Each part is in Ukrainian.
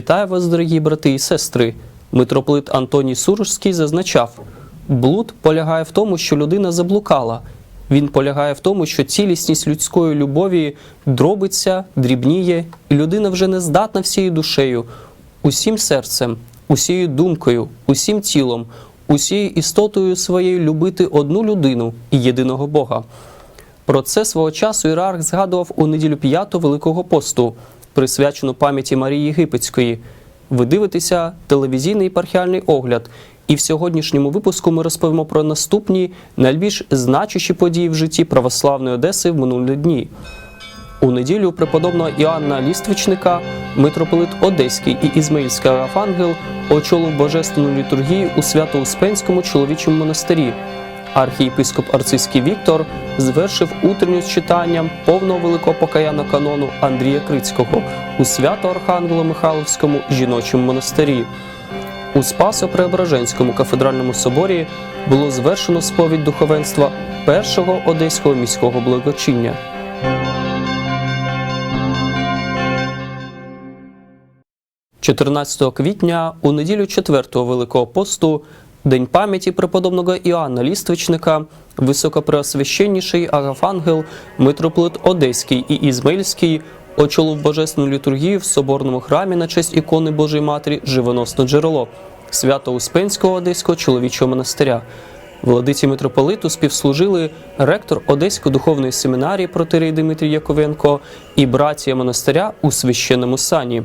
Вітаю вас, дорогі брати і сестри. Митрополит Антоній Сурожський зазначав: блуд полягає в тому, що людина заблукала. Він полягає в тому, що цілісність людської любові дробиться, дрібніє, і людина вже не здатна всією душею, усім серцем, усією думкою, усім тілом, усією істотою своєю любити одну людину і єдиного Бога. Про це свого часу ієрарх згадував у неділю п'яту Великого посту, присвячену пам'яті Марії Єгипетської. Ви дивитеся телевізійний єпархіальний огляд, і в сьогоднішньому випуску ми розповімо про наступні найбільш значущі події в житті православної Одеси в минулі дні. У неділю преподобного Іоанна Ліствичника митрополит Одеський і Ізмаїльський Арафангел очолив божественну літургію у Свято-Успенському чоловічому монастирі. Архієпископ Арцизький Віктор звершив утренню з читанням повного великого покаянного канону Андрія Крицького у Свято-Архангело-Михайловському жіночому монастирі. У Спасо-Преображенському кафедральному соборі було звершено сповідь духовенства першого одеського міського благочиння. – 14 квітня у неділю 4-го Великого посту, День пам'яті преподобного Іоанна Ліствичника, високопреосвященніший Агафангел, митрополит Одеський і Ізмаїльський очолив божественну літургію в соборному храмі на честь ікони Божої Матері Живоносне джерело Свято-Успенського Одеського чоловічого монастиря. Владиці митрополиту співслужили ректор Одеської духовної семінарії протерей Дмитрій Яковенко і братія монастиря у священному сані.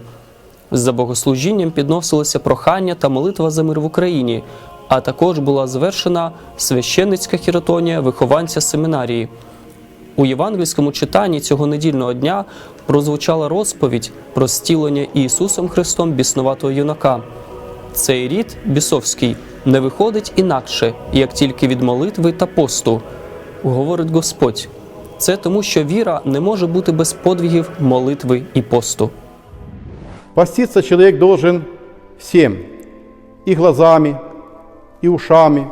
За богослужінням підносилися прохання та молитва за мир в Україні, а також була звершена священницька хіротонія вихованця семінарії. У євангельському читанні цього недільного дня прозвучала розповідь про стілення Ісусом Христом біснуватого юнака. Цей рід бісовський не виходить інакше, як тільки від молитви та посту, говорить Господь. Це тому, що віра не може бути без подвигів молитви і посту. Поститься человек должен всем, и глазами, и ушами,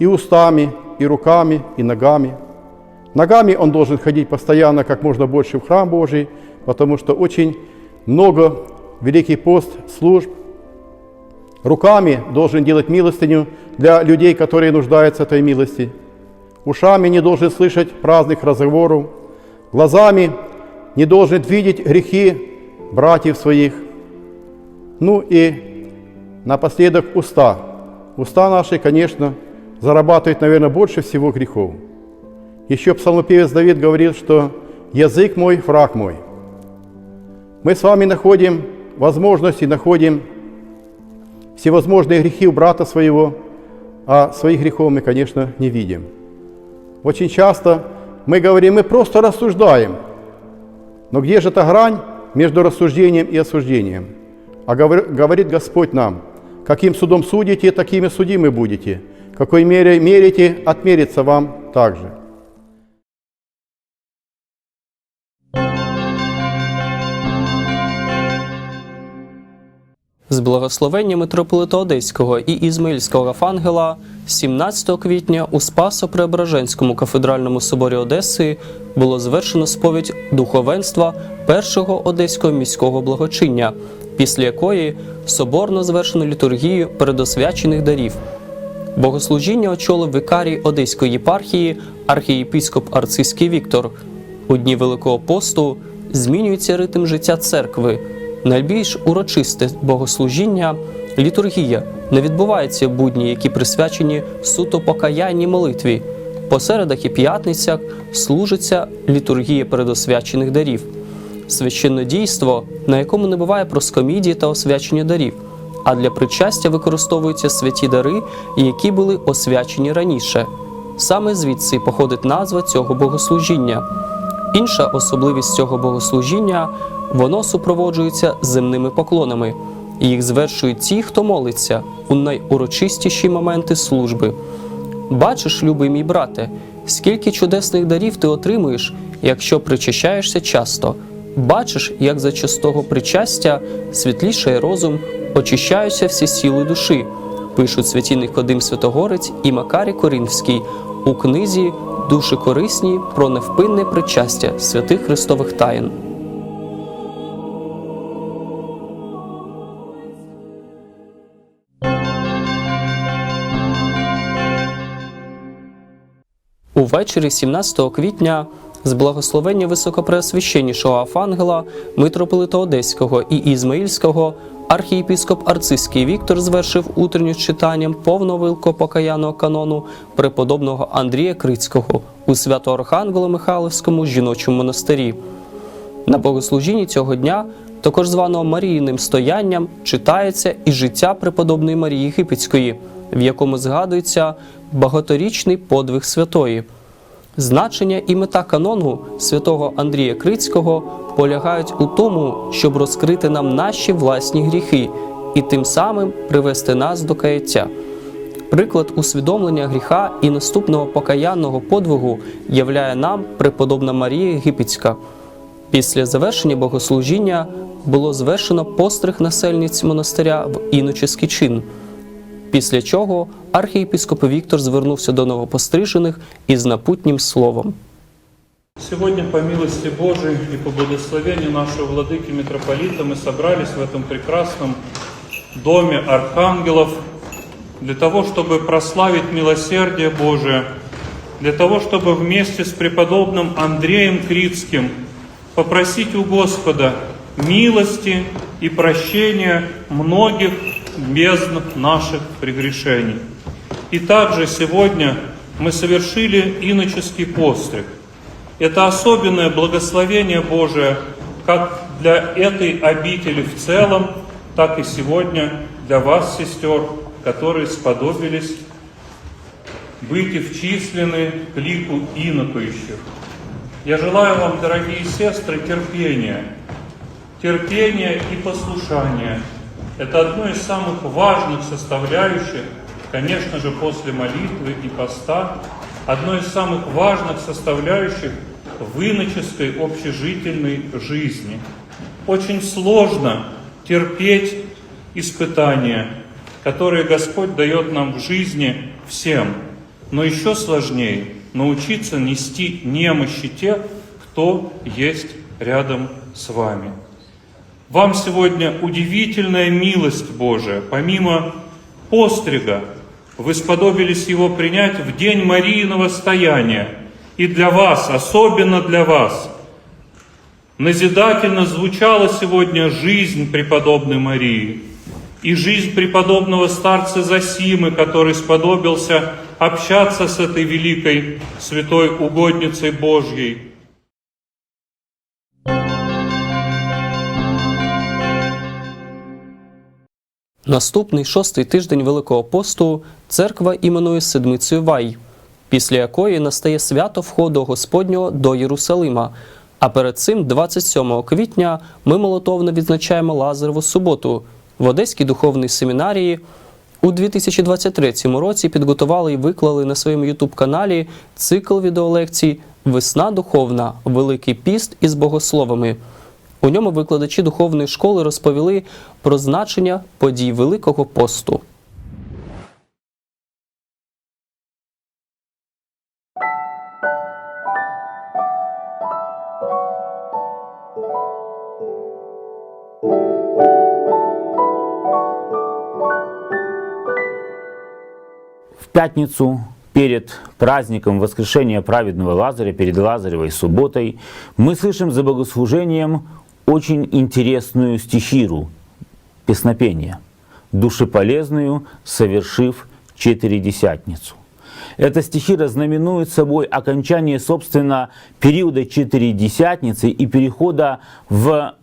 и устами, и руками, и ногами. Ногами он должен ходить постоянно как можно больше в храм Божий, потому что очень много Великий пост служб. Руками должен делать милостыню для людей, которые нуждаются в этой милости. Ушами не должен слышать праздных разговоров. Глазами не должен видеть грехи братьев своих. Ну и напоследок уста. Уста наши, конечно, зарабатывают, наверное, больше всего грехов. Еще псалмопевец Давид говорил, что язык мой, враг мой. Мы с вами находим возможности, находим всевозможные грехи у брата своего, а своих грехов мы, конечно, не видим. Очень часто мы говорим, мы просто рассуждаем. Но где же эта грань между рассуждением и осуждением? А говор- говорит Господь нам, каким судом судите, такими судимы будете. Какой мерой мерите, отмерится вам также. З благословення митрополита Одеського і Ізмаїльського Рафангела 17 квітня у Спасо-Преображенському кафедральному соборі Одеси було звершено сповідь духовенства першого одеського міського благочиння, після якої соборно звершено літургію передосвячених дарів. Богослужіння очолив викарій Одеської єпархії архієпископ Арцизький Віктор. У дні Великого посту змінюється ритм життя церкви. Найбільш урочисте богослужіння, літургія не відбувається в будні, які присвячені суто покаянній молитві. По середах і п'ятницях служиться літургія передосвячених дарів. Священне дійство, на якому не буває проскомідії та освячення дарів, а для причастя використовуються святі дари, які були освячені раніше. Саме звідси походить назва цього богослужіння. Інша особливість цього богослужіння воно супроводжується земними поклонами. Їх звершують ті, хто молиться у найурочистіші моменти служби. Бачиш, любий мій брате, скільки чудесних дарів ти отримуєш, якщо причащаєшся часто. Бачиш, як за чистого причастя світлішає розум, очищаються всі сіли душі, пишуть святійник Вадим Святогорець і Макарі Корінфський у книзі Душі корисні про невпинне причастя святих Христових таїн. Увечері 17 квітня з благословення високопреосвященнішого Афангела, митрополита Одеського і Ізмаїльського, архієпіскоп Арцизький Віктор звершив утренню читанням повного великопокаянного канону преподобного Андрія Крицького у Свято-Архангело-Михайловському жіночому монастирі. На богослужінні цього дня, також званого Маріїним стоянням, читається і життя преподобної Марії Єгипетської, в якому згадується багаторічний подвиг святої. Значення і мета канону святого Андрія Крицького полягають у тому, щоб розкрити нам наші власні гріхи і тим самим привести нас до каяття. Приклад усвідомлення гріха і наступного покаянного подвигу являє нам преподобна Марія Єгипетська. Після завершення богослужіння було звершено постриг насельниць монастиря в іноческий чин Після чого архієпископ Віктор звернувся до новопострижених із напутнім словом. Сегодня, по милости Божией и по благословению нашего владыки митрополита, мы собрались в этом прекрасном доме архангелов для того, чтобы прославить милосердие Божие, для того, чтобы вместе с преподобным Андреем Крицким попросить у Господа милости и прощения многих бездн наших прегрешений. И также сегодня мы совершили иноческий постриг. Это особенное благословение Божие как для этой обители в целом, так и сегодня для вас, сестер, которые сподобились быть и вчислены к лику инокующих. Я желаю вам, дорогие сестры, терпения. Терпения и послушания. Это одно из самых важных составляющих, конечно же, после молитвы и поста, одно из самых важных составляющих в иноческой общежительной жизни. Очень сложно терпеть испытания, которые Господь дает нам в жизни всем. Но еще сложнее научиться нести немощи тех, кто есть рядом с вами. Вам сегодня удивительная милость Божия. Помимо пострига, вы сподобились его принять в день Марииного стояния. И для вас, особенно для вас, назидательно звучала сегодня жизнь преподобной Марии и жизнь преподобного старца Засимы, который сподобился общаться с этой великой святой угодницей Божьей. Наступний шостий тиждень Великого посту церква іменує Седмицею Вай, після якої настає свято входу Господнього до Єрусалима. А перед цим, 27 квітня, ми молотовно відзначаємо Лазареву суботу в Одеській духовній семінарії. У 2023 році підготували і виклали на своєму ютуб-каналі цикл відеолекцій Весна духовна, Великий піст із богословами. У ньому викладачі духовної школи розповіли про значення подій Великого посту. В пятницу перед праздником воскрешения праведного Лазаря, перед Лазаревой субботой, мы слышим за богослужением очень интересную стихиру, песнопение, душеполезную, совершив четыредесятницу. Эта стихира знаменует собой окончание, собственно, периода четыредесятницы и перехода в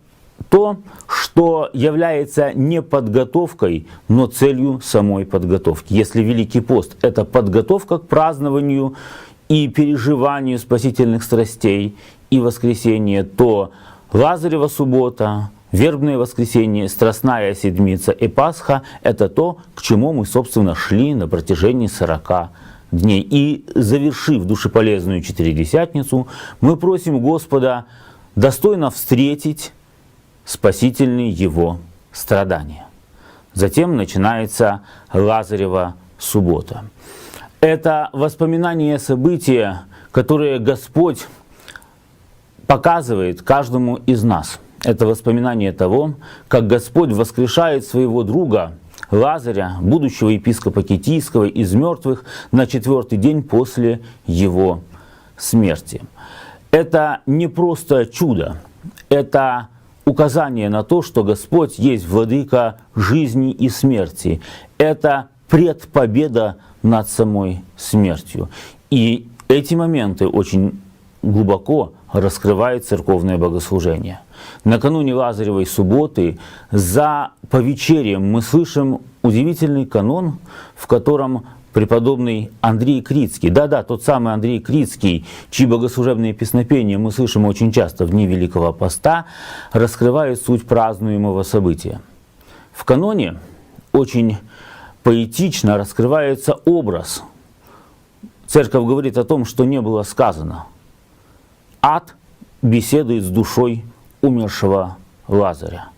то, что является не подготовкой, но целью самой подготовки. Если Великий пост – это подготовка к празднованию и переживанию спасительных страстей и воскресения, то Лазарева суббота, Вербное воскресенье, Страстная седмица и Пасха – это то, к чему мы, собственно, шли на протяжении 40 дней. И завершив душеполезную Четыредесятницу, мы просим Господа достойно встретить спасительные его страдания. Затем начинается Лазарева суббота. Это воспоминание события, которое Господь показывает каждому из нас. Это воспоминание того, как Господь воскрешает своего друга Лазаря, будущего епископа Китийского, из мертвых на четвертый день после его смерти. Это не просто чудо, это указание на то, что Господь есть владыка жизни и смерти. Это предпобеда над самой смертью. И эти моменты очень глубоко раскрывает церковное богослужение. Накануне Лазаревой субботы за повечерием мы слышим удивительный канон, в котором преподобный Андрей Крицкий, да-да, тот самый Андрей Крицкий, чьи богослужебные песнопения мы слышим очень часто в дни Великого Поста, раскрывает суть празднуемого события. В каноне очень поэтично раскрывается образ. Церковь говорит о том, что не было сказано. Ад беседует с душой умершего Лазаря.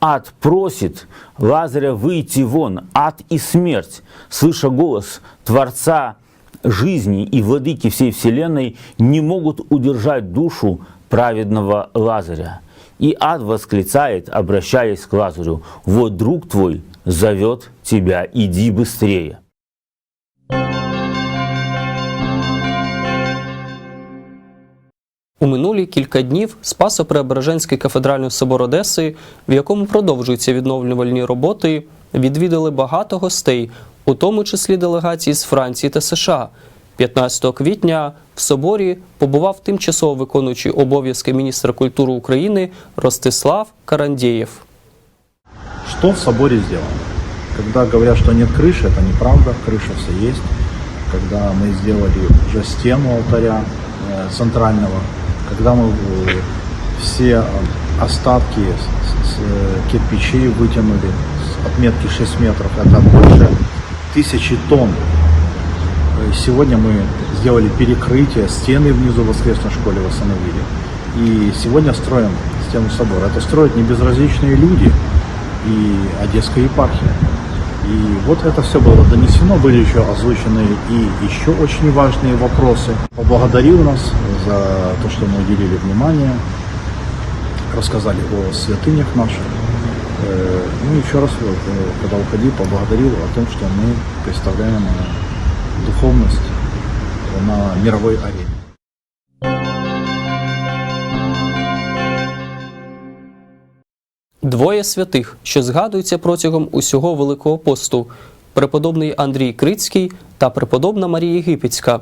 Ад просит Лазаря выйти вон, ад и смерть, слыша голос Творца жизни и владыки всей вселенной, не могут удержать душу праведного Лазаря. И ад восклицает, обращаясь к Лазарю, «Вот друг твой зовет тебя, иди быстрее». У минулі кілька днів Спасо-Преображенський кафедральний собор Одеси, в якому продовжуються відновлювальні роботи, відвідали багато гостей, у тому числі делегації з Франції та США. 15 квітня в соборі побував тимчасово виконуючий обов'язки міністра культури України Ростислав Карандєєв. Что в соборе сделано? Когда говорят, что нет крыши, это неправда, крыша все есть. Когда мы сделали уже стену алтаря э, центрального, когда мы э, все остатки э, кирпичей вытянули с отметки 6 метров, это больше тысячи тонн. Э, Сегодня мы сделали перекрытие, стены внизу в воскресной школе восстановили. И сегодня строим стену собора. Это строят небезразличные люди и Одесская епархия. И вот это все было донесено, были еще озвучены и еще очень важные вопросы. Поблагодарил нас за то, что мы уделили внимание, рассказали о святынях наших. Э, Ну еще раз, э, когда уходил, поблагодарил о том, что мы представляем э, духовность на мировой арене. Двоє святих, що згадуються протягом усього Великого посту преподобний Андрій Крицький та преподобна Марія Єгипетська.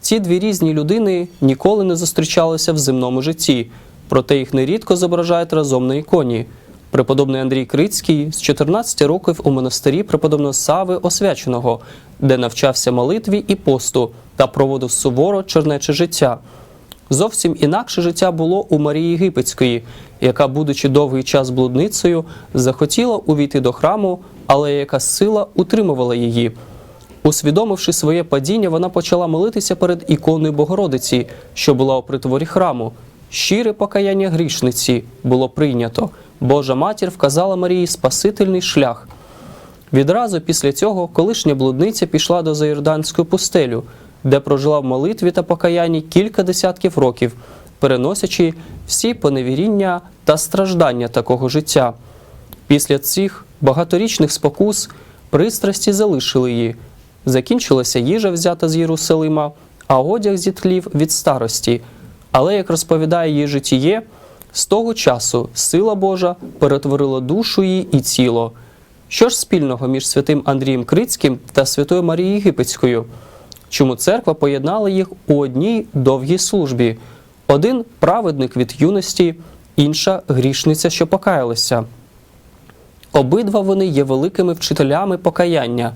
Ці дві різні людини ніколи не зустрічалися в земному житті, проте їх нерідко зображають разом на іконі. Преподобний Андрій Крицький з 14 років у монастирі преподобного Сави Освяченого, де навчався молитві і посту та проводив суворо чернече життя. Зовсім інакше життя було у Марії Єгипетської, яка, будучи довгий час блудницею, захотіла увійти до храму, але яка сила утримувала її. Усвідомивши своє падіння, вона почала молитися перед іконою Богородиці, що була у притворі храму. Щире покаяння грішниці було прийнято. Божа матір вказала Марії спасительний шлях. Відразу після цього колишня блудниця пішла до Заїрданську пустелю, де прожила в молитві та покаянні кілька десятків років, переносячи всі поневіріння та страждання такого життя. Після цих багаторічних спокус пристрасті залишили її. Закінчилася їжа, взята з Єрусалима, а одяг зітлів від старості. Але, як розповідає її житіє, з того часу сила Божа перетворила душу її і тіло. Що ж спільного між святим Андрієм Крицьким та святою Марією Єгипетською? Чому церква поєднала їх у одній довгій службі? Один праведник від юності, інша грішниця, що покаялася. Обидва вони є великими вчителями покаяння,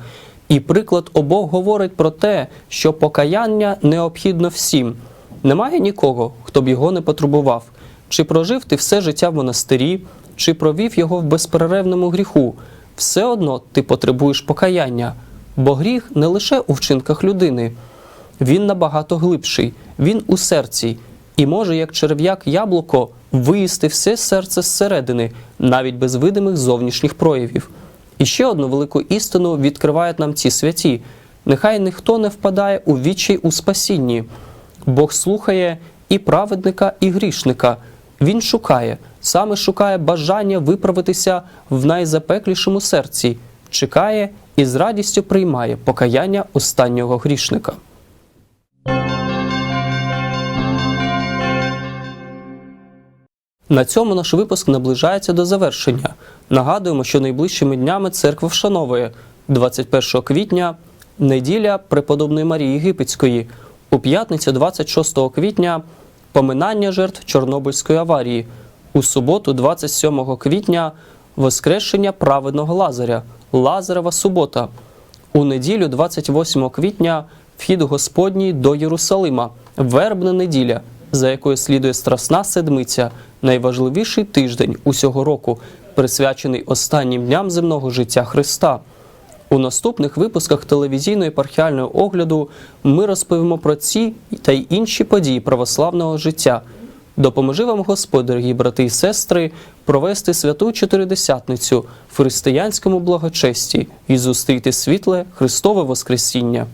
і приклад обох говорить про те, що покаяння необхідно всім. Немає нікого, хто б його не потребував. Чи прожив ти все життя в монастирі, чи провів його в безперервному гріху, все одно ти потребуєш покаяння, бо гріх не лише у вчинках людини, він набагато глибший, він у серці, і може, як черв'як яблуко, виїсти все серце зсередини, навіть без видимих зовнішніх проявів. І ще одну велику істину відкривають нам ці святі. Нехай ніхто не впадає у відчай у спасінні. Бог слухає і праведника, і грішника. Він шукає, саме шукає бажання виправитися в найзапеклішому серці, чекає і з радістю приймає покаяння останнього грішника. На цьому наш випуск наближається до завершення. Нагадуємо, що найближчими днями церква вшановує 21 квітня неділя преподобної Марії Єгипетської, у п'ятницю, 26 квітня, поминання жертв Чорнобильської аварії, у суботу, 27 квітня, Воскрешення праведного Лазаря. Лазарева субота. У неділю, 28 квітня, вхід Господній до Єрусалима, вербна неділя, за якою слідує Страсна Седмиця, найважливіший тиждень усього року, присвячений останнім дням земного життя Христа. У наступних випусках телевізійного епархіального огляду ми розповімо про ці та й інші події православного життя. Допоможи вам Господь, дорогі брати і сестри, провести святу чотиридесятницю в християнському благочесті і зустріти світле Христове Воскресіння.